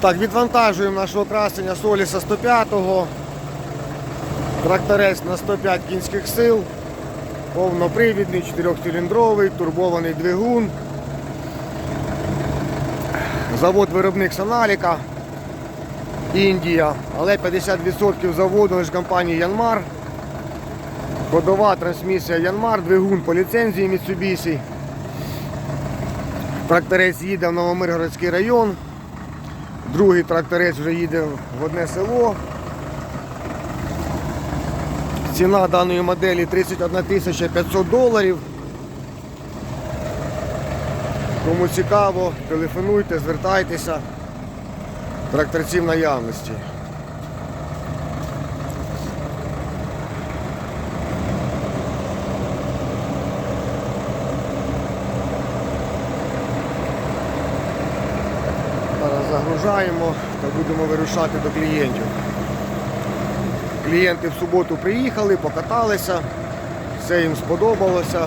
Так, відвантажуємо нашого красення Соліса 105-го. Тракторець на 105 кінських сил. Повнопривідний, 4-циліндровий, турбований двигун. Завод виробник Саналіка. Індія. Але 50% заводу лише компанії Янмар. Ходова трансмісія Янмар, двигун по ліцензії Mitsubishi. Тракторець їде в Новомиргородський район. Другий тракторець вже їде в одне село. Ціна даної моделі 31 тисяча 500 доларів. Кому цікаво, телефонуйте, звертайтеся. тракторців наявності. Загружаємо та будемо вирушати до клієнтів. Клієнти в суботу приїхали, покаталися, все їм сподобалося.